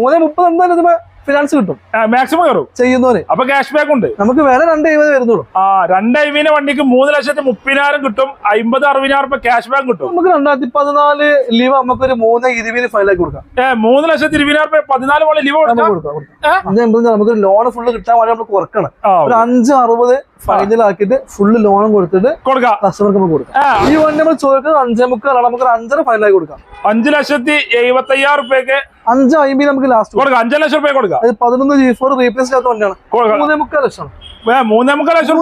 മൂന്നേ മുപ്പത് എന്തായാലും ഫിനാൻസ് കിട്ടും. മാക്സിമം കയറും. ചെയ്യുന്നവര്. അപ്പൊ ക്യാഷ് ബാക്ക് ഉണ്ട്. നമുക്ക് വില രണ്ട് ഇരുപത് വരുന്നുള്ളൂ. ആ രണ്ട് ഐവിനെ വണ്ടിക്ക് മൂന്ന് ലക്ഷത്തി മുപ്പതിനായിരം കിട്ടും. അമ്പത് അറുപതിനായിരം രൂപ ക്യാഷ് ബാക്ക് കിട്ടും. നമുക്ക് രണ്ടായിരത്തി പതിനാല് ലീവ് നമുക്ക് ഒരു മൂന്ന് ഇരുപതിന് ഫൈലാക്കി കൊടുക്കാം. ഏ മൂന്ന് ലക്ഷത്തി ഇരുപതിനായിരം രൂപ പതിനാല് പോലെ ലീവ് കൊടുക്കാം. നമുക്ക് ലോൺ ഫുള്ള് കിട്ടാൻ വേണ്ടി നമ്മൾ കുറക്കണം ഒരു അഞ്ച് അറുപത് ഫൈനലാക്കിയിട്ട് ഫുള്ള് ലോണും കൊടുത്തിട്ട് കൊടുക്കാം. കസ്റ്റമർക്ക് നമുക്ക് കൊടുക്കാം. ഈ വണ്ടി നമ്മൾ ചോദിക്കുന്നത് അഞ്ചേ മുക്കാലാണ് നമുക്ക് അഞ്ചര ഫൈനലായി കൊടുക്കാം. അഞ്ചു ലക്ഷത്തി എഴുപത്തി അയ്യായിരം റുപ്യക്ക് അഞ്ച് അമ്പത് നമുക്ക് ലാസ്റ്റ് കൊടുക്കാം. അഞ്ചര ലക്ഷം റുപ്യ കൊടുക്കാം. അത് പതിനൊന്ന് ജി ഫോർ റീപ്ലേസ് ചെയ്യാത്ത വണ്ടിയാണ്. മൂന്നേ മുക്കാൽ ലക്ഷം. മൂന്നേ മുക്കാൽ ലക്ഷം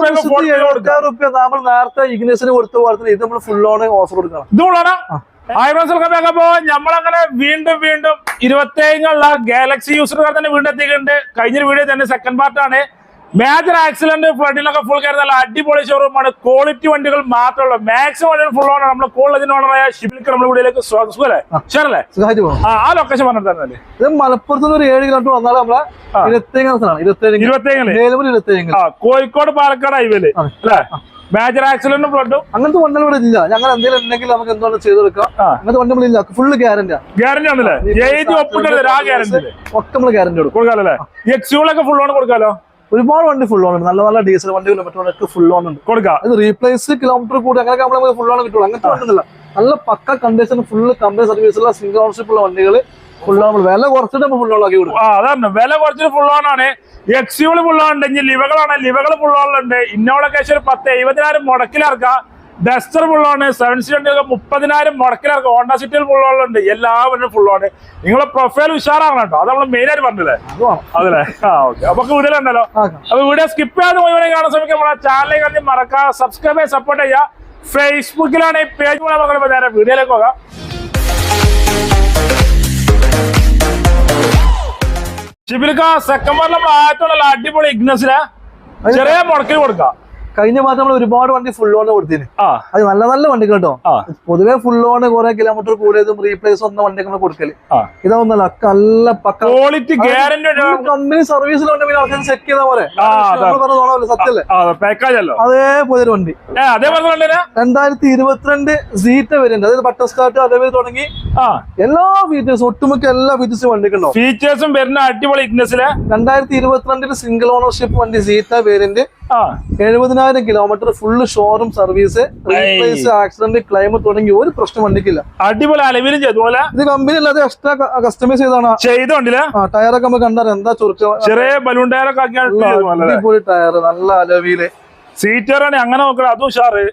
റുപ്യ നമ്മൾ നേരത്തെ ഇഗ്നേഷന് കൊടുത്ത പോലെ ഇത് നമ്മൾ ഫുൾ ലോൺ ഓഫർ കൊടുക്കണം. ഇത് നമ്മളങ്ങനെ വീണ്ടും വീണ്ടും ഇരുപത്തേഴിനുള്ള ഗാലക്സി യൂസറുകാർ തന്നെ വീണ്ടും എത്തിയിട്ടുണ്ട് കഴിഞ്ഞൊരു വീഡിയോ തന്നെ സെക്കൻഡ് പാർട്ടാണ് മേജർ ആക്സിഡന്റ് ഫ്ലഡിലൊക്കെ ഫുൾ കയറി നല്ല അടിപൊളി ഷോറൂമാണ് ക്വാളിറ്റി വണ്ടികൾ മാത്രമേ മാക്സിമം വണ്ടികൾ ഫുൾ ഓണർ നമ്മൾ കോളേജിന് ഓണറായ ഷിബിൽക്ക് നമ്മുടെ വീടിലേക്ക് സ്വാഗതം. സുഖല്ലേ? ശരല്ലേ ആ ലൊക്കേഷൻ പറഞ്ഞിരുന്നല്ലേ ഇത് മലപ്പുറത്ത് നിന്ന് ഒരു ഏഴ് കിലോമീറ്റർ വന്നാൽ നമ്മളെ. ഇരുപത്തേഴ് കോഴിക്കോട് പാലക്കാട് ഹൈവേൽ അല്ലേ? മേജർ ആക്സിഡന്റും ഫ്ലഡും അങ്ങനത്തെ വണ്ടികൾ ഇവിടെ ഇല്ല. ഞങ്ങൾ എന്തെങ്കിലും ഉണ്ടെങ്കിൽ നമുക്ക് എന്താണ് ചെയ്ത് കൊടുക്കാം അങ്ങനത്തെ വണ്ടി നമ്മളില്ല. ഫുള്ള് ഗ്യാരണ്ടി ആണല്ലേ? എഴുതി ഒപ്പിട്ടത്? ആ ഗ്യാരണ്ടി ഒക്കെ നമ്മൾ ഗ്യാരണ്ടി കൊടുക്കും. കൊടുക്കാലോ എക്സ്യൂളൊക്കെ ഫുൾ ഓൺ കൊടുക്കാലോ? ഒരുപാട് വണ്ടി ഫുൾ ഓൺ ഉണ്ട്. നല്ല നല്ല ഡീസൽ വണ്ടികൾ മറ്റു ഫുൾ ഓൺ ഉണ്ട്. കൊടുക്കാം. ഇത് റീപ്ലേസ് കിലോമീറ്റർ കൂടി അങ്ങനെ നമ്മൾ ഫുൾ ഓൺ കിട്ടുള്ളൂ. അങ്ങനത്തെ വണ്ടിയൊന്നുമില്ല. നല്ല പക്ക കണ്ടീഷൻ ഫുള്ള് കമ്പനി സർവീസ് ഉള്ള സിംഗിൾ ഓണർഷിപ്പ് ഉള്ള വണ്ടികൾ ഫുൾ ഓൺ വില കുറച്ചിട്ട് നമ്മൾ ഫുൾ ഓൺ ആക്കി കൊടുക്കും. അതാണ്. വില കുറച്ചിട്ട് ഫുൾ ഓൺ ആണ്. എക്സ്യൂൾ ഫുൾ ഓൺ ഉണ്ട്. ഇനി ലിവകളാണ് ലിവകൾ ഫുൾ ഓൺ ഉണ്ട് ഇന്നോളൊക്കെ ഒരു പത്ത് എഴുപതിനായിരം മുടക്കിലിറക്കാം ഡസ്റ്റർ ഓൺ സെവൻ സീറ്റൊക്കെ മുപ്പതിനായിരം മുടക്കിലിറക്കാം ഹോണ്ട സിറ്റിയിൽ ഓണിലുണ്ട് എല്ലാവരും ഫുൾ ആണ്. നിങ്ങളെ പ്രൊഫൈൽ ഉഷാറാണ് കേട്ടോ. അത് നമ്മൾ മെയിൻ ആയിട്ട് പറഞ്ഞില്ലേ അത് അതല്ലേ? ആ ഓക്കെ അപ്പൊ വീഡിയോ ഉണ്ടല്ലോ. അപ്പൊ വീഡിയോ സ്കിപ്പ് ചെയ്യാതെ മുഴുവൻ കാണാൻ ശ്രമിക്കുക നമ്മുടെ ചാനലിൽ കണ്ടി മറക്കാം. സബ്സ്ക്രൈബ് ചെയ്ത് സപ്പോർട്ട് ചെയ്യുക. ഫേസ്ബുക്കിലാണ് ഈ പേജ് മക്കളെ നേരെ വീഡിയോയിലേക്ക് പോകാം. ഷിബിൽക്ക സെക്കൻഡ് നമ്മൾ ആയിട്ടുള്ള അടിപൊളി ഇഗ്നസിന് ചെറിയ മുടക്കിൽ കൊടുക്കാം. കഴിഞ്ഞ മാസം നമ്മൾ ഒരുപാട് വണ്ടി ഫുൾ ഓൺ കൊടുത്തിന്. അത് നല്ല നല്ല വണ്ടി കേട്ടോ പൊതുവെ ഫുൾ ഓൺ കുറെ കിലോമീറ്റർ കൂടിയതും റീപ്ലേസ് വന്ന വണ്ടി നമ്മൾ കൊടുക്കൽ. ഇതാവുന്നല്ല ഇതൊന്നല്ല നല്ല പക്ക ക്വാളിറ്റി കമ്പനി സർവീസിൽ പിന്നെ ആൾക്കാർ ചെക്ക് ചെയ്താൽ പോലെ സത്യല്ലേ? അതേപോലെ ഒരു വണ്ടി. രണ്ടായിരത്തി ഇരുപത്തിരണ്ട് സീറ്റ വരുന്നുണ്ട് അതായത് ബട്ടർ സ്റ്റാർട്ട് അതേപോലെ തുടങ്ങി എല്ലാ ഫീച്ചേഴ്സും ഒട്ടുമിക്ക എല്ലാ ഫീച്ചേഴ്സും വണ്ടിക്ക് ഉണ്ടാവും. ഫീച്ചേഴ്സും വരുന്ന അടിപൊളി രണ്ടായിരത്തി ഇരുപത്തിരണ്ടിൽ സിംഗിൾ ഓണർഷിപ്പ് വണ്ടി സീറ്റ വേരിയന്റ് ആ. എഴുപതിനായിരം kilometre full showroom service replace accident claim തുടങ്ങി ഒരു പ്രശ്നം വണ്ടിക്കില്ല അടിപൊളി അലവിലും ഇത് കമ്പനി അല്ലാതെ എക്സ്ട്രാ കസ്റ്റമൈസ് ചെയ്താണ് ചെയ്തോണ്ടില്ല? ടയറൊക്കെ നമുക്ക് കണ്ടാൽ എന്താ ചുരുക്ക ചെറിയ ബലൂൺ ടയറൊക്കെ അടിപൊളി ടയർ നല്ല അലവിയിൽ സീറ്ററാണ് അങ്ങനെ നോക്കണം അതും ഷാറ്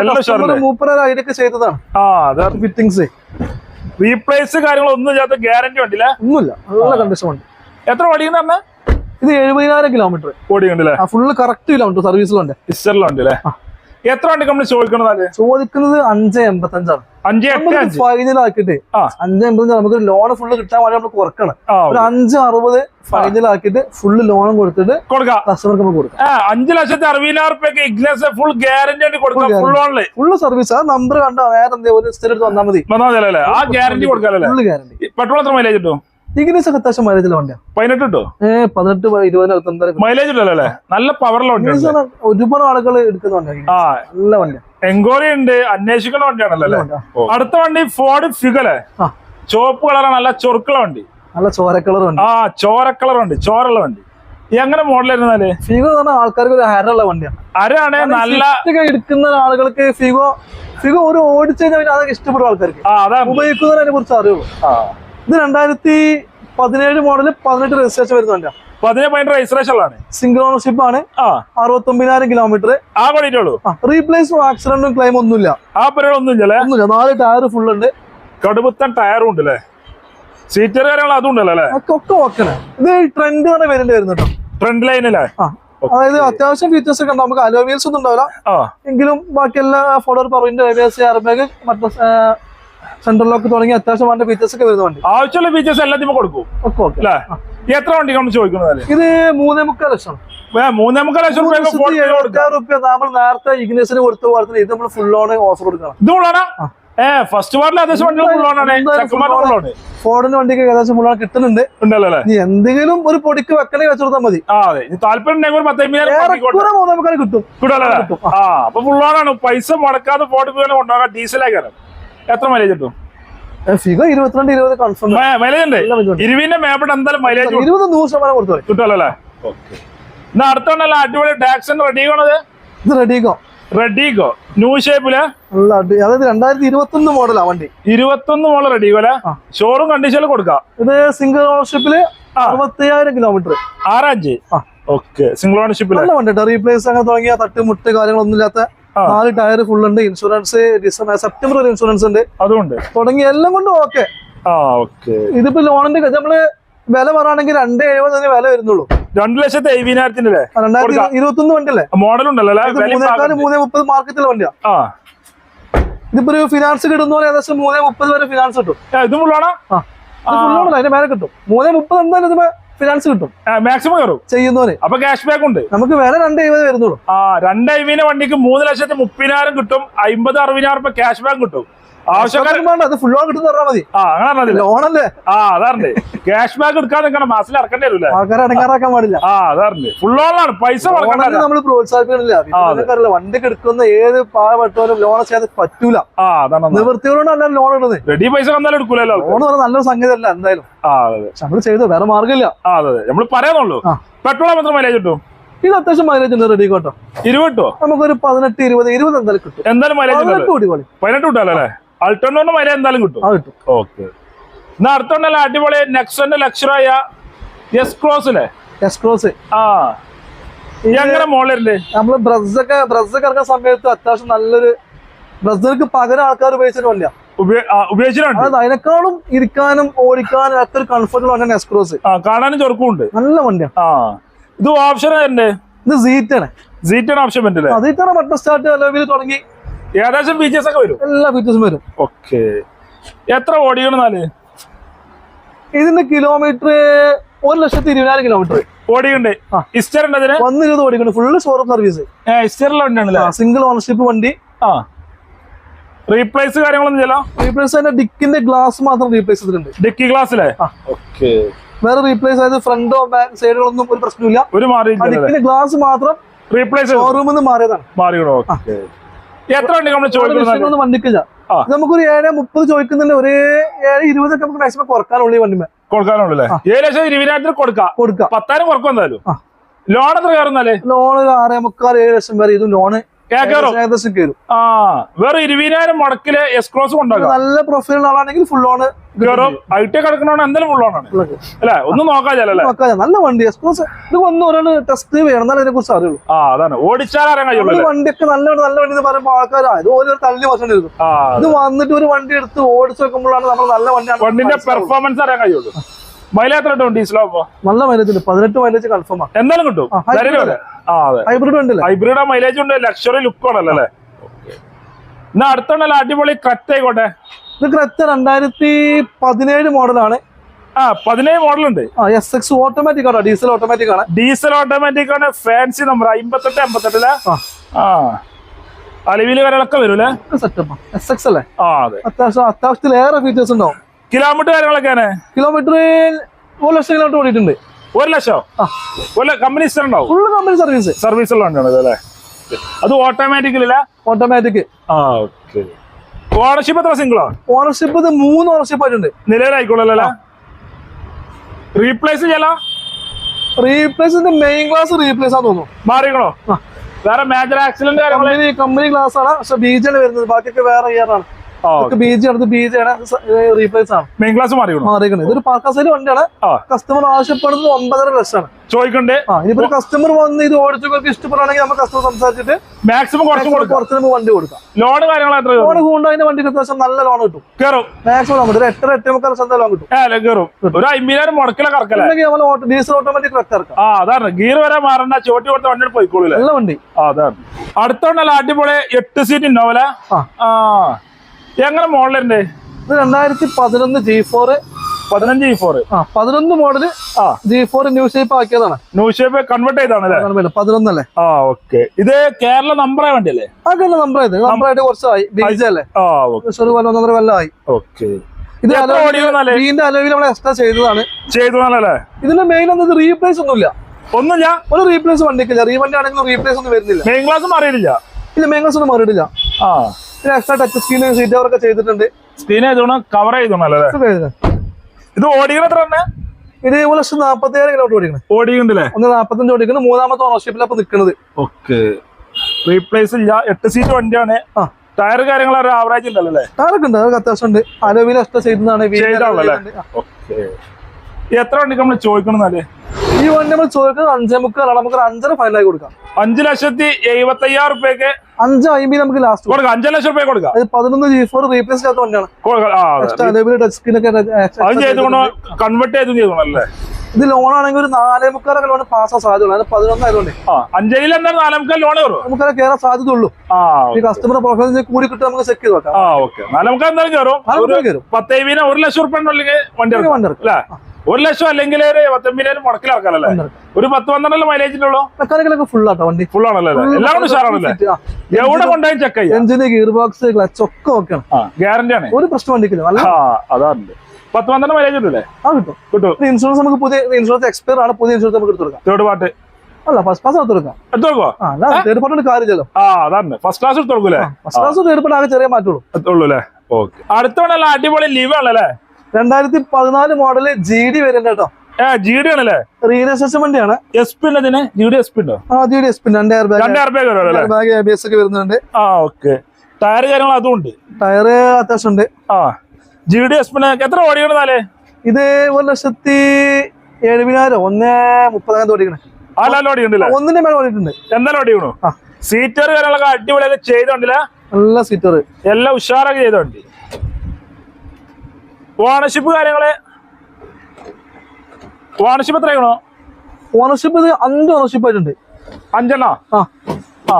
എല്ലാം ഉഷാറല്ലേ? മൂപ്പര ഐഡിയൊക്കെ ചെയ്തതാണ്. ആ അതെ ഫിറ്റിങ്സ് റീപ്ലേസ് കാര്യങ്ങളൊന്നും ചെയ്യാത്ത ഗ്യാരണ്ടി ഉണ്ടല്ലേ? ഒന്നുമില്ല. നല്ല കണ്ടീഷൻ ഉണ്ട്. എത്ര പറഞ്ഞ? ഇത് എഴുപതിനായിരം കിലോമീറ്റർ ഓടിയുണ്ട് ആ ഫുള്ള് കറക്റ്റ് കിലോമീറ്റർ സർവീസിലുണ്ട് ആ. എത്ര വണ്ടി നമ്മൾ ചോദിക്കുന്നത് ചോദിക്കുന്നത് അഞ്ച് എൺപത്തഞ്ചാണ്. അഞ്ച് എട്ട് അഞ്ച്? ഫൈനൽ ആക്കിയിട്ട്. അഞ്ച് എൺപത്തഞ്ച് നമുക്ക് ലോൺ ഫുള്ള് കിട്ടാൻ വേണ്ടി നമ്മൾ കുറക്കണം. ഒരു അഞ്ച് അറുപത് ഫൈനൽ ആക്കിയിട്ട് ഫുള്ള് ലോണും കൊടുത്തിട്ട് കൊടുക്കാം. കസ്റ്റമർക്ക് നമുക്ക് കൊടുക്കാം. അഞ്ച് ലക്ഷത്തി അറുപതിനായിരം റുപ്യക്ക് ഇഗ്നസ് ഫുൾ ഗ്യാരണ്ടി കൊടുക്കാം ഫുൾ ഓണിൽ ഫുള്ള് സർവീസ് ആ നമ്പർ കണ്ടോ? നേരെ എന്തേ ഒരു സ്ഥലത്ത് വന്നാൽ മതി. ആ ഗ്യാരണ്ടി കൊടുക്കാം ഫുള്ള് ഗ്യാരണ്ടി പെട്രോൾ എത്ര മൈലേജ് കിട്ടും? ഇഗ്നീസ് ഒക്കെ അത്യാവശ്യം മൈലേജിലെ വണ്ടിയാണ് പതിനെട്ട് കിട്ടോ ഏഹ് പതിനെട്ട് ഇരുപതിന് അടുത്ത് മൈലേജ് ഉണ്ടല്ലോ അല്ലേ? നല്ല പവറുള്ള വണ്ടി ഒരുപാട് ആളുകൾ എടുക്കുന്ന വണ്ടിയാണ് നല്ല വണ്ടിയാണ് എൻക്വയറി ഉണ്ട് അന്വേഷിക്കുന്ന വണ്ടിയാണല്ലോ വണ്ടിയാ. അടുത്ത വണ്ടി ഫോർഡ് ഫിഗല്ലേ ആ. ചുവപ്പ് കളറാണ് നല്ല ചൊറുക്കുള്ള വണ്ടി. നല്ല ചോര കളർ വണ്ടി. ആ ചോര കളർ വണ്ടി ചോറുള്ള വണ്ടി. എങ്ങനെ മോഡലായിരുന്നാൽ ഫിഗോ എന്ന് പറഞ്ഞാൽ ആൾക്കാർക്ക് ഒരു ഹരുള്ള വണ്ടിയാണ് ആരാണ് നല്ല എടുക്കുന്ന ആളുകൾക്ക് ഫിഗോ ഫിഗോ ഒരു ഓടിച്ചു കഴിഞ്ഞാൽ അതൊക്കെ ഇഷ്ടപ്പെടും ആൾക്കാർക്ക്. ഉപയോഗിക്കുന്നതിനെ കുറിച്ച് അറിയുള്ളൂ ഇത് രണ്ടായിരത്തി പതിനേഴ് മോഡൽ പതിനെട്ട് രജിസ്ട്രേഷൻ വരുന്നുണ്ട്. പതിനേഴ് പതിനെ രജിസ്ട്രേഷൻ ആണ് സിംഗിൾ ഓണർഷിപ്പ് ആണ്. അറുപത്തൊമ്പതിനായിരം കിലോമീറ്റർ ആ കൊണ്ടിട്ടുള്ളൂ റീപ്ലേസും ആക്സിഡന്റും ക്ലെയിം ഒന്നുമില്ല. ആ പരിപാടി ഒന്നുമില്ല ഒന്നുമില്ല. നാല് ടയർ ഫുൾ ഉണ്ട്. കടുപ്പത്തൻ ടയറും ഉണ്ട് അല്ലേ? സീറ്റർ കാര്യങ്ങൾ അതും ഉണ്ടല്ലോ അല്ലേ? ഒക്കെ ഓക്കെ ഓക്കണേ ഇത് ട്രെൻഡ് പറഞ്ഞ വേരിയന്റ് വരുന്നത് ട്രെൻഡ് ലൈൻ അല്ലേ? ആ. അതായത് അത്യാവശ്യം ഫീച്ചേഴ്സ് ഒക്കെ നമുക്ക് അലോവിയൽസ് ഒന്നും ഉണ്ടാവില്ല. എങ്കിലും ബാക്കി എല്ലാ ഫോളോവർ ബാഗ് മറ്റേ സെൻട്രൽ ലോക്ക് തുടങ്ങി അത്യാവശ്യം വേണ്ട ഫീച്ചേഴ്സ് ഒക്കെ വരുന്നുണ്ട് ആവശ്യമുള്ള ഫീച്ചേഴ്സ് എല്ലാത്തിനും കൊടുക്കും. അല്ലേ? എത്ര വണ്ടി നമ്മൾ ചോദിക്കുന്നത് ഇത് മൂന്നേ മുക്കാൽ ലക്ഷം. മൂന്നേ മുക്കാൽ ലക്ഷം റുപ്യ നമ്മൾ നേരത്തെ ഇഗ്നേഷന് കൊടുത്ത പോലെ തന്നെ ഇത് നമ്മൾ ഫുൾ ഓൺ ഓഫർ കൊടുക്കണം. ഇത് ഫുള്ളാണ് ഏഹ് ഫസ്റ്റ് വാർഡിൽ അത്യാവശ്യം വണ്ടികൾ. ഫുള്ളാണ് വണ്ടിക്ക് ഏകദേശം ഓൺ കിട്ടുന്നുണ്ട്. ഉണ്ടല്ലോ അല്ലേ? എന്തെങ്കിലും ഒരു പൊടിക്ക് വെക്കണേ വെച്ചു കൊടുത്താൽ മതി. താല്പര്യം മൂന്നേ മുക്കാൽ കിട്ടും. കിട്ടും. അപ്പൊ ഫുള്ളാണ് പൈസ മുടക്കാതെ ഫോട്ടോ കൊണ്ടുപോകാൻ കൊണ്ടുപോകാം ഡീസലാക്കാരം എത്ര മൈലേജ് കിട്ടും? ഫിഗർ ഇരുപത്തിരണ്ട് ഇരുപത് കൺഫേം മൈലേജ് ഉണ്ട്. ഇരുവിന്റെ മേപ്പിട്ട് എന്തായാലും മൈലേജ് ഇരുപത് നൂറ് ശതമാനം കൊടുത്തു. കിട്ടുമല്ലോ എന്നാ അടുത്തോണ്ടല്ല അടിപൊളി ടാക്സൺ റെഡിയാണത് ഇത്? റെഡിക്കോ റെഡിഗോ ന്യൂ ഷേപ്പിൽ അതായത് രണ്ടായിരത്തി ഇരുപത്തി ഒന്ന് മോഡലാ വണ്ടി. ഇരുപത്തൊന്ന് മോഡൽ റെഡിഗോ അല്ലേ. ഷോറും കണ്ടീഷനിൽ കൊടുക്കാം. ഇത് സിംഗിൾ ഓണർഷിപ്പിൽ. അറുപത്തയ്യായിരം കിലോമീറ്റർ ആറാഞ്ച്. ഓക്കെ സിംഗിൾ ഓണർഷിപ്പിൽ നല്ല വണ്ടി കേട്ടോ. റീപ്ലേസ് അങ്ങനെ തുടങ്ങിയ തട്ടുമുട്ട് കാര്യങ്ങളൊന്നും ഇല്ലാത്ത. നാല് ടയർ ഫുൾ ഉണ്ട് ഇൻഷുറൻസ് ഡിസംബർ സെപ്റ്റംബർ വരെ ഇൻഷുറൻസ് ഉണ്ട്. അതുകൊണ്ട് തുടങ്ങി എല്ലാം കൊണ്ടും ഓക്കെ. ഇതിപ്പോ ലോണിന്റെ നമ്മൾ വില പറയുകയാണെങ്കിൽ രണ്ട് എഴുപത് തന്നെ വില വരുന്നുള്ളൂ. രണ്ടു ലക്ഷത്തി എഴുപതിനായിരത്തിന്റെ രണ്ടായിരത്തി. ഇരുപത്തി ഒന്ന് വണ്ടിയല്ലേ മോഡൽ ഉണ്ടല്ലോ. മൂന്നേ മുപ്പത് മാർക്കറ്റിലെ വണ്ടിയാ. ഇതിപ്പോ ഒരു ഫിനാൻസ് കിട്ടുന്ന പോലെ ഏകദേശം മൂന്നേ മുപ്പത് വരെ ഫിനാൻസ് കിട്ടും. ഇത് ഫുള്ളാണോ അതിന്റെ മേലെ കിട്ടും. മൂന്നേ മുപ്പത് എന്തായാലും ഫിനാൻസ് കിട്ടും. മാക്സിമം കയറും. ചെയ്യുന്നവര്. അപ്പൊ ക്യാഷ് ബാക്ക് ഉണ്ട്. നമുക്ക് വേറെ രണ്ട് എഴുപത് വരുന്നുള്ളൂ. ആ രണ്ട് ഐവിനെ വണ്ടിക്ക് മൂന്ന് ലക്ഷത്തി മുപ്പതിനായിരം കിട്ടും. അമ്പത് അറുപതിനായിരം രൂപ ക്യാഷ് ബാക്ക് കിട്ടും. ആവശ്യക്കാർ ആവശ്യക്കാരും വേണ്ട അത് ഫുൾ ലോൺ കിട്ടുന്ന പറഞ്ഞാൽ മതി. ആ അങ്ങനെ പറഞ്ഞില്ല ലോണല്ലേ ആ അതാറുണ്ട് ക്യാഷ് ബാക്ക് എടുക്കാൻ നിൽക്കണം മാസത്തിൽ ഇറക്കേണ്ടി വരൂലേ ആൾക്കാരെ അടങ്ങാറാക്കാൻ പാടില്ല. ആ അതാറുണ്ട് ഫുൾ പൈസ നമ്മൾ പ്രോത്സാഹിപ്പിക്കണില്ല. വണ്ടിക്ക് എടുക്കുന്ന ഏത് പാവപ്പെട്ടവരും ലോൺ ചെയ്യാതെ പറ്റൂല. ആ അതാണ് ലോൺ ഇടുന്നത്. റെഡി പൈസ വന്നാലും എടുക്കൂലല്ലോ. ലോൺ പറഞ്ഞാൽ നല്ലൊരു സംഗതി അല്ല എന്തായാലും. ആ അതെ നമ്മൾ ചെയ്തു വേറെ മാർഗമില്ല. ആ അതെ നമ്മൾ. പെട്രോൾ എത്ര മൈലേജ് കിട്ടും? ഇത് അത്യാവശ്യം മൈലേജ് ഉണ്ട് റെഡി കോട്ടോ. ഇരുപത് കിട്ടോ? നമുക്കൊരു പതിനെട്ട് ഇരുപത് ഇരുപത് എന്തായാലും കിട്ടും. എന്തായാലും മൈലേജ് പതിനെട്ട് കൂടി പതിനെട്ട് കിട്ടാലോ അല്ലേ വരെ എന്തായാലും കിട്ടും. ഓക്കെ. എന്നാ അടുത്തുണ്ടല്ലോ അടിപൊളി നെക്സോന്റെ ലക്ഷറായ എസ് ക്രോസിലെ എസ് ക്രോസ്. ആ. എങ്ങനെ മോളില്ലേ നമ്മൾ ബ്രസ്സൊക്കെ ബ്രസ്സൊക്കെ ഇറങ്ങുന്ന സമയത്ത് അത്യാവശ്യം നല്ലൊരു ബ്രസർക്ക് പകരം ആൾക്കാർ ഉപയോഗിച്ചിട്ടില്ല ഉപയോഗിച്ചിട്ടുണ്ട് അതിനേക്കാളും ഇരിക്കാനും ഓടിക്കാനും അത്ര ഒരു കംഫർട്ടബിൾ വണ്ടിയാണ് എസ് ക്രോസ്. കാണാനും ചെറുക്കുണ്ട് നല്ല വണ്ടിയാണ് ആ. ഇത് ഓപ്ഷൻ ഇത് സീറ്റാണ് സീറ്റാണ് ഓപ്ഷൻ പറ്റില്ല? അതിൽ ബട്ടൺ സ്റ്റാർട്ട് അലോവിൽ തുടങ്ങി. ഏകദേശം ഫീച്ചേഴ്സ് ഒക്കെ വരും. എല്ലാ ഫീച്ചേഴ്സും വരും. ഓക്കെ എത്ര ഓടിക്കണെന്നാൽ ഇതിന്റെ കിലോമീറ്റർ ഒരു ലക്ഷത്തി ഇരുപതിനായിരം കിലോമീറ്റർ ഓടിയുണ്ട്. ഇസ്റ്റർ ഉണ്ട് അതിന്? ഒന്ന് ഇരുപത് ഓടിക്കണം ഫുള്ള് ഷോറൂം സർവീസ് ഇസ്റ്ററിലെ വണ്ടിയാണല്ലേ? സിംഗിൾ ഓണർഷിപ്പ് വണ്ടി. ആ. റീപ്ലേസ് കാര്യങ്ങളൊന്നും ചെയ്യലോ റീപ്ലേസ് തന്നെ ഡിക്കിന്റെ ഗ്ലാസ് മാത്രം റീപ്ലേസ് ചെയ്തിട്ടുണ്ട്. ഡിക്കി ഗ്ലാസ്സിലെ. ഓക്കെ വേറെ റീപ്ലേസ് ആയത് ഫ്രണ്ടോ ബാക്ക് സൈഡുകളൊന്നും ഒരു പ്രശ്നമില്ല ഒരു മാറി ഡിക്കിന്റെ ഗ്ലാസ് മാത്രം റീപ്ലേസ് ഷോറൂമിൽ നിന്ന് മാറിയതാണ്. മാറിയോ ഓക്കെ എത്ര വണ്ടി നമ്മൾ ചോദിക്കുന്നത് വണ്ടിക്കില്ല നമുക്കൊരു ഏഴ് മുപ്പത് ചോദിക്കുന്നുണ്ട്. ഒരു ഏഴ് ഇരുപതൊക്കെ നമുക്ക് മാക്സിമം കുറക്കാനുള്ളൂ ഈ വണ്ടിമേ കൊടുക്കാനുള്ളൂ. ഏഴ് ലക്ഷം ഇരുപതിനായിരത്തിന് കൊടുക്കാം. കൊടുക്കാം. പത്തായിരം കുറക്കും എന്തായാലും. ലോൺ എത്ര കയറുന്നാലേ ലോൺ ഒരു ആറേ മുക്കാൽ ഏഴ് ലക്ഷം വരെ. ഇതും ലോണ് ഏകദേശം കയറും. ആ വേറെ ഇരുപതിനായിരം മുടക്കിൽ എസ് ക്രോസ് കൊണ്ടാക്കാം നല്ല പ്രൊഫൈൽ ആളാണെങ്കിൽ ഫുൾ ഓൺ കയറും. ഐ ടി കിടക്കണോണ്ട് എന്തായാലും ഫുൾ ആണ്. അല്ലെ? ഒന്നും നോക്കാല്ലേ നല്ല വണ്ടി. എക്സ്പ്രസ് ഇത് വന്ന് ഒരാൾ ടെസ്റ്റ് ചെയ്യണം എന്നാലും അതിനെ കുറിച്ച് അറിയുള്ളൂ. ആ അതാണ്. ഓടിച്ചാൽ അറിയാൻ കഴിയുള്ളൂ? വണ്ടിയൊക്കെ നല്ല നല്ല വണ്ടി എന്ന് പറയുമ്പോൾ ആൾക്കാർ ഇത് ഓരോ തള്ളി ആ ഇത് വന്നിട്ട് ഒരു വണ്ടി എടുത്ത് ഓടിച്ചു വെക്കുമ്പോഴാണ് നമ്മൾ നല്ല വണ്ടിയാണ് വണ്ടിന്റെ പെർഫോമൻസ് അറിയാൻ കഴിയുള്ളൂ. മൈലേജ് എത്ര ഡീസലാകുമ്പോ നല്ല മൈലേജ് ഉണ്ട്. പതിനെട്ട് മൈലേജ് കൺഫേം ആണ് എന്തായാലും കിട്ടും. ഹൈബ്രിഡ് വണ്ടിയല്ലേ ഹൈബ്രിഡ് മൈലേജ് ഉണ്ട്. ലക്ഷറി ലുക്ക് ആണല്ലോ അല്ലേ? എന്നാ അടുത്തുണ്ടല്ലോ അടിപൊളി കറ്റ് ആയിക്കോട്ടെ. ഇത് ക്രെറ്റ രണ്ടായിരത്തി പതിനേഴ് മോഡലാണ്. ആ പതിനേഴ് മോഡൽ ഉണ്ട് ആ എസ് എക്സ് ഓട്ടോമാറ്റിക് ആണോ. ഡീസൽ ഓട്ടോമാറ്റിക് ആണ്. ഡീസൽ ഓട്ടോമാറ്റിക് ആണ്. ഫാൻസി നമ്പർ അമ്പത്തെട്ട് എൺപത്തെട്ടിൽ ആ. അലവിൽ കാര്യങ്ങളൊക്കെ വരൂലേ സെറ്റപ്പ് എസ് എക്സ് അല്ലേ? ആ അതെ. അത്യാവശ്യം അത്യാവശ്യത്തിലേറെ ഫീച്ചേഴ്സ് ഉണ്ടാവും. കിലോമീറ്റർ കാര്യങ്ങളൊക്കെയാണ്? കിലോമീറ്റർ ഒരു ലക്ഷം കിലോമീറ്റർ ഓടിയിട്ടുണ്ട്. ഒരു ലക്ഷം. ആ. ഒരു കമ്പനി ഉണ്ടാവും. ഫുൾ കമ്പനി സർവീസ് സർവീസ് ഉള്ള വണ്ടിയാണ് അല്ലേ? അത് ഓട്ടോമാറ്റിക്കലില്ല ഓട്ടോമാറ്റിക് ആ ഓക്കെ ഓണർഷിപ്പ് എത്ര സിംഗിളോ ഓണർഷിപ്പ് ഇത് മൂന്ന് ഓണർഷിപ്പ് ആയിട്ടുണ്ട്. നിലവിലായിക്കോളല്ലോ റീപ്ലേസ് ചെയ്യലോ? റീപ്ലേസ് മെയിൻ ക്ലാസ് റീപ്ലേസ് ആണെന്ന് തോന്നുന്നു. മാറിക്കണോ? ആ. വേറെ major accident company company glass ആണ്. പക്ഷെ ബീജാണ് വരുന്നത്. ബാക്കിയൊക്കെ വേറെ ഇയർ ആണ്. ബി ജി അടുത്ത് ബി ജി ആണ്. റീപ്ലേസ് ആണ് മെയിൻ ക്ലാസ് ഇതൊരു വണ്ടിയാണ്. കസ്റ്റമർ ആവശ്യപ്പെടുന്നത് ഒമ്പതര ലക്ഷമാണ്. ചോദിക്കണ്ടേ? ഇനിയിപ്പോ കസ്റ്റമർ വന്ന് ഇത് ഓടിച്ചവർക്ക് ഇഷ്ടപ്പെടുകയാണെങ്കിൽ നമ്മൾ കസ്റ്റമർ സംസാരിച്ചിട്ട് മാക്സിമം കുറച്ച് കുറച്ച് വണ്ടി കൊടുക്കാം. ലോൺ കാര്യങ്ങൾ ലോൺ കൊണ്ടുപോയി വണ്ടിക്ക് അത്യാവശ്യം നല്ല ലോൺ കിട്ടും. കയറും മാക്സിമം നമുക്ക് ഒരു എട്ടര എട്ടേ മുക്കാൽ ലക്ഷം ലോൺ കിട്ടും. കയറും ഒരു അമ്പതിനായിരം മുടക്കില നമ്മൾ ഡീസൽ ഓട്ടോമാറ്റിക് റെക്ട് ഇറക്കാം. ആ അതാണ്. ഗീർ വരെ മാറണ്ട. ചോട്ടി കൊടുത്ത വണ്ടി പോയിക്കോളൂ നല്ല വണ്ടി. അതാണ്. അടുത്തോണ്ടല്ല അടിപൊളി എട്ട് സീറ്റ് ആ. ആ. എങ്ങനെ മോഡലുണ്ട് ഇത് രണ്ടായിരത്തി പതിനൊന്ന് ജി ഫോർ പതിനഞ്ച് ജി ഫോർ ആ പതിനൊന്ന് മോഡൽ ആ. ജി ഫോർ ന്യൂ ഷേപ്പ് ആക്കിയതാണ്. ന്യൂ ഷേപ്പ് കൺവേർട്ട് ചെയ്താണ് പതിനൊന്നല്ലേ ആ ഓക്കെ ഇത് കേരള നമ്പറായ വണ്ടിയല്ലേ? കേരള നമ്പർ ആയത്? നമ്പർ ആയിട്ട് കുറച്ചായി. ബീജല്ലേ ആ ഓക്കെ ഒരു കൊല്ലം കൊല്ലം ആയി ഓക്കെ ഇത് എത്ര അലവിൽ നമ്മൾ എക്സ്ട്രാ ചെയ്തതാണ്. ചെയ്തതാണല്ലേ ഇതിന്റെ മെയിൻ ഒന്നും റീപ്ലേസ് ഒന്നുമില്ല. ഒന്നുമില്ല. ഒരു റീപ്ലേസ് വണ്ടിക്കില്ല. റീവണ്ടി ആണെങ്കിലും റീപ്ലേസ് ഒന്നും വരുന്നില്ല. മെയിൻ ക്ലാസ് മാറിയിട്ടില്ല. ഇല്ല ഒന്നും മാറിയിട്ടില്ല. ആ. പിന്നെ എക്സ്ട്രാ ടച്ച് സ്ക്രീൻ സീറ്റ് അവരൊക്കെ ചെയ്തിട്ടുണ്ട്. സ്ക്രീൻ ചെയ്തോണം കവർ ചെയ്തോണം അല്ലേ? ഇത് ഓടിക്കണ എത്ര തന്നെ? ഇത് ഒരു ലക്ഷം നാപ്പത്തി ഏഴ് കിലോമീറ്റർ ഓടിക്കണം. ഓടിക്കണ്ടല്ലേ ഒന്ന് നാപ്പത്തഞ്ച് ഓടിക്കണം. മൂന്നാമത്തെ ഓണർഷിപ്പിലാണ് ഇപ്പൊ നിൽക്കുന്നത് ഓക്കെ റീപ്ലേസ് ഇല്ല. എട്ട് സീറ്റ് വണ്ടിയാണ്. ആ. ടയർ കാര്യങ്ങൾ ഒരു ആവറേജ് ഉണ്ടല്ലോ ഉണ്ട്. അതൊക്കെ അത്യാവശ്യം ഉണ്ട്. അലോവിൽ അഷ്ട ചെയ്തതാണ്. എത്ര നമ്മൾ ചോദിക്കണമെന്നാൽ ഈ വണ്ടി നമ്മൾ ചോദിക്കുന്നത് അഞ്ചേ മുക്കാലാണ് നമുക്ക് അഞ്ചര ഫൈനലായി കൊടുക്കാം. അഞ്ച് ലക്ഷത്തി എഴുപത്തി അയ്യായിരം റുപ്യക്ക് അഞ്ച് അമ്പത് നമുക്ക് ലാസ്റ്റ് കൊടുക്കാം. അഞ്ച് ലക്ഷം റുപ്യ കൊടുക്കാം. അത് പതിനൊന്ന് ജി ഫോർ റീപ്ലേസ് ചെയ്യാത്ത വണ്ടിയാണ്. ടച്ച് സ്ക്രീൻ ഒക്കെ. കൺവേർട്ട് ചെയ്തും ചെയ്തോണല്ലേ ഇത് ലോൺ ആണെങ്കിൽ ഒരു നാലേ മുക്കാലൊക്കെ ലോൺ പാസ്സാൻ സാധ്യതയുള്ളൂ. അത് പതിനൊന്ന് ആയതുകൊണ്ട്. ആ അഞ്ചലിൽ എന്താ നാലാമത്തെ ലോൺ കയറും നമുക്ക് കയറാൻ സാധ്യതയുള്ളൂ. ഈ കസ്റ്റമർ പ്രൊഫൈൽ കൂടി കിട്ടും നമുക്ക് ചെക്ക് ചെയ്ത് നോക്കാം. ഓക്കെ. നാലാമത്തെ എന്തായാലും കയറും നാല് പത്തേവിന് ഒരു ലക്ഷം റുപ്യ ഉണ്ടെങ്കിൽ വണ്ടി വണ്ടി ഇറക്കാം. അല്ലേ? ഒരു ലക്ഷം അല്ലെങ്കിൽ ഒരു പത്തൊമ്പതിനായിരം ഇറക്കാം. ഒരു പത്ത് പന്ത്രണ്ടല്ലേ മൈലേജിനുള്ളൂ മെക്കാനിക്കലൊക്കെ ഫുൾ ആട്ടോ വണ്ടി. ഫുൾ ആണല്ലേ? എല്ലാം ഉഷാറാണല്ലേ? എവിടെ കൊണ്ടായി ചെക്ക് ചെയ്യാം? എഞ്ചിന് ഗിയർ ബോക്സ് ക്ലച്ച് ഒക്കെ ഓക്കെയാണ്. ആ ഗ്യാരണ്ടി ആണ്. ഒരു പ്രശ്നം വണ്ടിക്കില്ല. അതാറുണ്ട് പത്ത് പന്ത്രണ്ട് മൈലേജ് ഉണ്ടല്ലേ? ആ കിട്ടും. കിട്ടും. ഇൻഷുറൻസ് നമുക്ക് പുതിയ ഇൻഷുറൻസ് എക്സ്പയർ ആണ്. പുതിയ ഇൻഷുറൻസ് നമുക്ക് എടുത്തു കൊടുക്കാം. തേർഡ് പാർട്ട് അല്ല ഫസ്റ്റ് ക്ലാസ് എടുത്തു കൊടുക്കാം. ആ തേർഡ് പാർട്ടിന്റെ കാര്യമില്ലല്ലോ. ആ അതാണ്. ഫസ്റ്റ് ക്ലാസ് എടുത്തു ഫസ്റ്റ് ക്ലാസ് തേർഡ് പാർട്ടി ആകെ ചെറിയ മാറ്റുള്ളൂ ഉള്ളൂ. അല്ലേ? ഓക്കെ. അടുത്തവണല്ല അടിപൊളി ലീവ് ആണല്ലേ? രണ്ടായിരത്തി പതിനാല് മോഡൽ ജി ഡി വരുന്നുണ്ട് കേട്ടോ ജി ഡി ആണല്ലേ? റീരജിസ്ട്രേഷൻ വണ്ടിയാണ്. എസ് പി ഉണ്ടതിന് ജി ഡി എസ് പി ഉണ്ടോ? ആ ജി ഡി എസ് പി രണ്ട് air bag bag A B S ഒക്കെ വരുന്നുണ്ട്. ആ ഓക്കെ ടയർ കാര്യങ്ങൾ അതും ഉണ്ട്? ടയർ അത്യാവശ്യം ഉണ്ട്. ആ. ജി ഡി എസ് പിന്നെ എത്ര ഓടിക്കണെന്നാലേ ഇത് ഒരു ലക്ഷത്തി എഴുപതിനായിരം ഒന്ന് മുപ്പതിനായിരം ഓടിക്കണേ. ആ ലാൽ ഓടിക്കണ്ടല്ലേ ഒന്നിന്റെ മേലെ ഓടിയിട്ടുണ്ട്. എന്തായാലും ഓടിക്കണു. സീറ്റർ കാര്യങ്ങളൊക്കെ അടിപൊളിയൊക്കെ ചെയ്തോണ്ടില്ല? നല്ല സീറ്റർ എല്ലാം ഉഷാറൊക്കെ ചെയ്തോണ്ട് ഓണർഷിപ്പ് കാര്യങ്ങൾ? ഓണർഷിപ്പ് എത്രയാണോ ഓണർഷിപ്പ് ഇത് അഞ്ച് ഓണർഷിപ്പ് ആയിട്ടുണ്ട്. അഞ്ചെണ്ണോ? ആ. ആ.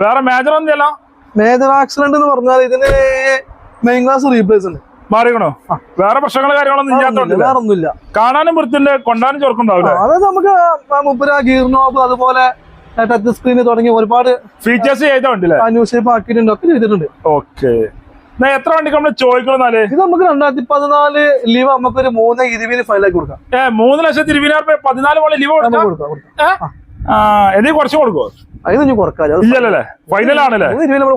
വേറെ മേജർ ഒന്നും ചെയ്യല്ല മേജർ ആക്സിഡന്റ് എന്ന് പറഞ്ഞാൽ ഇതിന് മെയിൻ ക്ലാസ് റീപ്ലേസ് ഉണ്ട്. മാറിക്കണോ? വേറെ പ്രശ്നങ്ങൾ കാര്യങ്ങളൊന്നും ഇല്ലാത്തോണ്ടില്ല വേറെ ഒന്നുമില്ല. കാണാനും വൃത്തിന്റെ കൊണ്ടാനും ചെറുക്കുണ്ടാവില്ല അത് നമുക്ക് മുപ്പര ഗിയർ നോബ് അതുപോലെ ടച്ച് സ്ക്രീൻ തുടങ്ങി ഒരുപാട് ഫീച്ചേഴ്സ് ചെയ്തോണ്ടല്ലേ ന്യൂ ഷേപ്പ് ആക്കിയിട്ടുണ്ട് ഒക്കെ ചെയ്തിട്ടുണ്ട്. ഓക്കെ എത്ര വണ്ടി നമ്മൾ ചോദിക്കണമെന്നാൽ ഇത് നമുക്ക് രണ്ടായിരത്തി പതിനാല് ലീവ് നമുക്കൊരു മൂന്ന് ഇരുപതിന് ആക്കി കൊടുക്കാം. ഏ മൂന്ന് ലക്ഷത്തി ഇരുപതിനായിരം രൂപ പതിനാല് പോലെ ലീവ് നമുക്ക് കൊടുക്കാം. ആ. എന്തെങ്കിലും കുറച്ച് കൊടുക്കോ അതിന് ഇല്ലല്ലേ ഫൈനൽ ആണല്ലേ? ഇരുപതിന് നമ്മൾ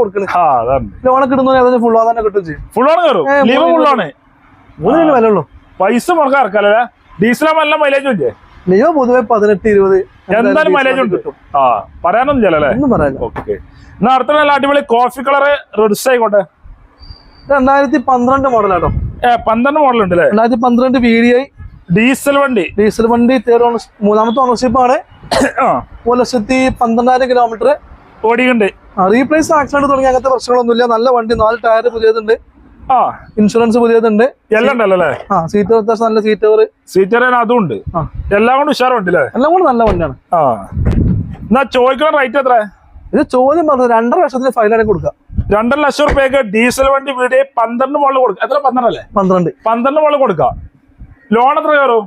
ലോണൊക്കെ ഫുൾ തന്നെ കിട്ടും ചെയ്യും. കയറും? ലീവ് ഇതിന് വില ഉള്ളൂ പൈസ ഇറക്കാല്ലേ നല്ല മൈലേജ് ഇല്ലേ? ലീവ് പൊതുവെ പതിനെട്ട് ഇരുപത് എന്തായാലും മൈലേജ് ആ പറയാനൊന്നും ഒന്നും പറയാനില്ല. ഓക്കെ എന്നാ അടുത്ത നല്ല അടിപൊളി കോഫി കളറ് റെഡ്സ് ആയിക്കോട്ടെ രണ്ടായിരത്തി പന്ത്രണ്ട് മോഡലാട്ടോ പന്ത്രണ്ട് മോഡൽ ഉണ്ട് രണ്ടായിരത്തി പന്ത്രണ്ട് വി ഡി ഐ ഡീസൽ വണ്ടി. ഡീസൽ വണ്ടി തേർഡ് ഓണർ മൂന്നാമത്തെ ഓണർഷിപ്പ് ആണ്. ഒരു ലക്ഷത്തി പന്ത്രണ്ടായിരം കിലോമീറ്റർ ഓടിയുണ്ട് റീപ്ലേസ് ആക്സിഡന്റ് തുടങ്ങിയ അങ്ങനത്തെ പ്രശ്നങ്ങളൊന്നുമില്ല. നല്ല വണ്ടി നാല് ടയർ പുതിയതുണ്ട്. ആ. ഇൻഷുറൻസ് പുതിയതുണ്ട്. എല്ലാം ഉണ്ടല്ലോ അല്ലേ? ആ സീറ്റ് അത്യാവശ്യം നല്ല സീറ്റ് കവർ സീറ്റർ അതും ഉണ്ട് എല്ലാം കൊണ്ട് ഉഷാറുണ്ട് അല്ലേ? എല്ലാം കൊണ്ട് നല്ല വണ്ടിയാണ്. ആ. എന്നാ ചോദിക്കണ റേറ്റ് എത്ര ഇത് ചോദ്യം പറഞ്ഞത് രണ്ടര ലക്ഷത്തിന് ഫൈനാണ് കൊടുക്കുക രണ്ടര ലക്ഷം റുപ്യക്ക് ഡീസൽ വണ്ടി വീട് പന്ത്രണ്ട് മുകളിൽ കൊടുക്കാം. എത്ര പന്ത്രണ്ടല്ലേ? പന്ത്രണ്ട്. പന്ത്രണ്ട് മുകളിൽ കൊടുക്കാം. ലോൺ എത്ര കയറും?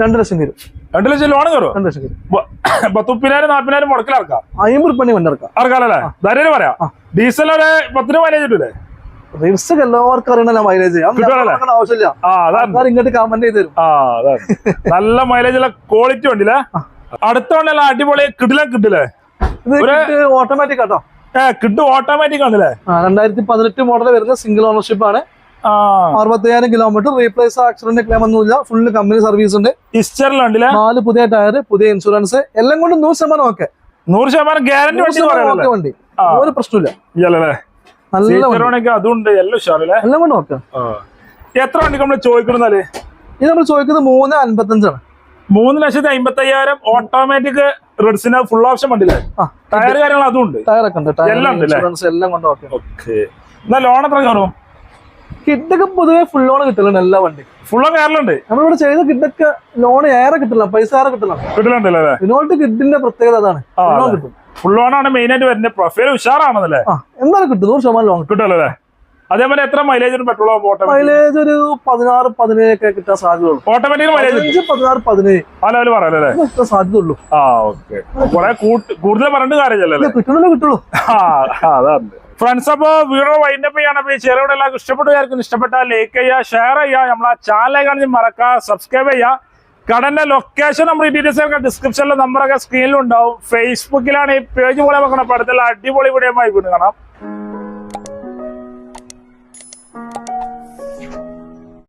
രണ്ട് ലക്ഷം കയറും. രണ്ട് ലക്ഷം ലോൺ കയറും? രണ്ട് ലക്ഷം കയറും. പത്തുപ്പതിനായിരം നാൽപ്പതിനായിരം മുടക്കിൽ ഇറക്കാം അയ്യൂറ് പണി വണ്ടി ഇറക്കാം ഇറക്കാമല്ലേ ധൈര്യം പറയാം. ഡീസൽ ഒരു പത്തിന് മൈലേജ് കിട്ടൂലേ? റിസ്ക് എല്ലാവർക്കും അറിയണല്ലോ മൈലേജ്? ആവശ്യമില്ല. ഇങ്ങോട്ട് കമന്റ് ചെയ്ത് തരും. നല്ല മൈലേജ് ഉള്ള ക്വാളിറ്റി ഉണ്ടല്ലേ അടുത്ത വണ്ടിയല്ല? അടിപൊളി കിട്ടില്ല കിട്ടില്ലേ ഓട്ടോമാറ്റിക് ആട്ടോ. കിഡ് ഓട്ടോമാറ്റിക് ആണല്ലേ? രണ്ടായിരത്തി പതിനെട്ട് മോഡൽ വരുന്ന സിംഗിൾ ഓണർഷിപ്പ് ആണ്. അറുപത്തയ്യായിരം കിലോമീറ്റർ റീപ്ലേസ് ആക്സിഡന്റ് ക്ലെയിം ഒന്നുമില്ല. ഫുള്ള് കമ്പനി സർവീസ് ഉണ്ട്. ഇസ്റ്ററിലുണ്ടല്ലേ നാല് പുതിയ ടയർ പുതിയ ഇൻഷുറൻസ് എല്ലാം കൊണ്ടും നൂറ് ശതമാനം ഓക്കെ നൂറ് ശതമാനം ഗ്യാരണ്ടി വണ്ടി. ഒരു പ്രശ്നമില്ല നല്ല അതുണ്ട് എല്ലാം കൊണ്ടും ഓക്കെ എത്ര വണ്ടി നമ്മൾ ചോദിക്കണമെന്നാൽ ഇത് നമ്മൾ ചോദിക്കുന്നത് മൂന്ന് അൻപത്തഞ്ചാണ്. മൂന്ന് ലക്ഷത്തി അമ്പത്തി അയ്യായിരം ഓട്ടോമാറ്റിക് റെഡ്സിന് ഫുൾ ഓപ്ഷൻ വണ്ടിയില്ലേ ആ ടയർ കാര്യങ്ങൾ അതും ഉണ്ട്. ടയറൊക്കെ ഉണ്ട്. ടയർ എല്ലാം ഉണ്ട് അല്ലേ? ഇൻഷുറൻസ് എല്ലാം കൊണ്ടും ഓക്കെ ഓക്കെ എന്നാ ലോൺ എത്ര കയറും? കിഡൊക്കെ പൊതുവെ ഫുൾ ലോൺ കിട്ടലുണ്ട് എല്ലാ വണ്ടി ഫുള്ള് കയറലുണ്ട്. നമ്മളിവിടെ ചെയ്ത കിഡൊക്കെ ലോൺ ഏറെ കിട്ടില്ല പൈസ ഏറെ കിട്ടില്ല കിട്ടലുണ്ടല്ലേ അല്ലേ? വിനോട്ട് കിഡിന്റെ പ്രത്യേകത അതാണ്. അതെ. കിട്ടും. ഫുൾ ലോൺ ആണ് മെയിൻ ആയിട്ട് വരുന്നത്. പ്രൊഫൈൽ ഉഷാറാണെന്നല്ലേ എന്തായാലും കിട്ടും. നൂറ് ശതമാനം ലോൺ കിട്ടുമല്ലോ കിട്ടുമല്ലേ അതേപോലെ എത്ര മൈലേജ് പെട്രോൾ ഓട്ടോമാറ്റിക് മൈലേജ് ഒരു പതിനാറ് പതിനേഴൊക്കെ കിട്ടാൻ സാധ്യതയുള്ളൂ. ഓട്ടോമാറ്റിക് മൈലേജ് പതിനാറ് പതിനേഴ്. ആ ലെവൽ പറയാലല്ലേ ഇത് കിട്ടാൻ സാധ്യതയുള്ളൂ. ആ ഓക്കെ കുറെ കൂടുതൽ പറഞ്ഞിട്ട് കാര്യമല്ലേ ഇത് കിട്ടണല്ലോ കിട്ടുള്ളൂ. ആ അതാണ്. ഫ്രണ്ട്സ് അപ്പോ വീഡിയോ വൈൻഡപ്പ് ചെയ്യാണ്. അപ്പൊ ഈ ചെറുവിടെ എല്ലാവർക്കും ഇഷ്ടപ്പെട്ടു ഇഷ്ടപ്പെട്ടാൽ ലൈക്ക് ചെയ്യുക ഷെയർ ചെയ്യുക. നമ്മളെ ചാനലേ കാണിച്ച് മറക്കുക സബ്സ്ക്രൈബ് ചെയ്യുക. കടന്റെ ലൊക്കേഷൻ നമ്മൾ ഡീറ്റെയിൽസ് ഒക്കെ ഡിസ്ക്രിപ്ഷനിലെ നമ്പറൊക്കെ സ്ക്രീനിലുണ്ടാവും ഫേസ്ബുക്കിലാണ് ഈ പേജ് പോലെ വെക്കണം അപ്പൊ അടുത്തുള്ള അടിപൊളി വീഡിയോ ആയിക്കൊണ്ട് കാണാം.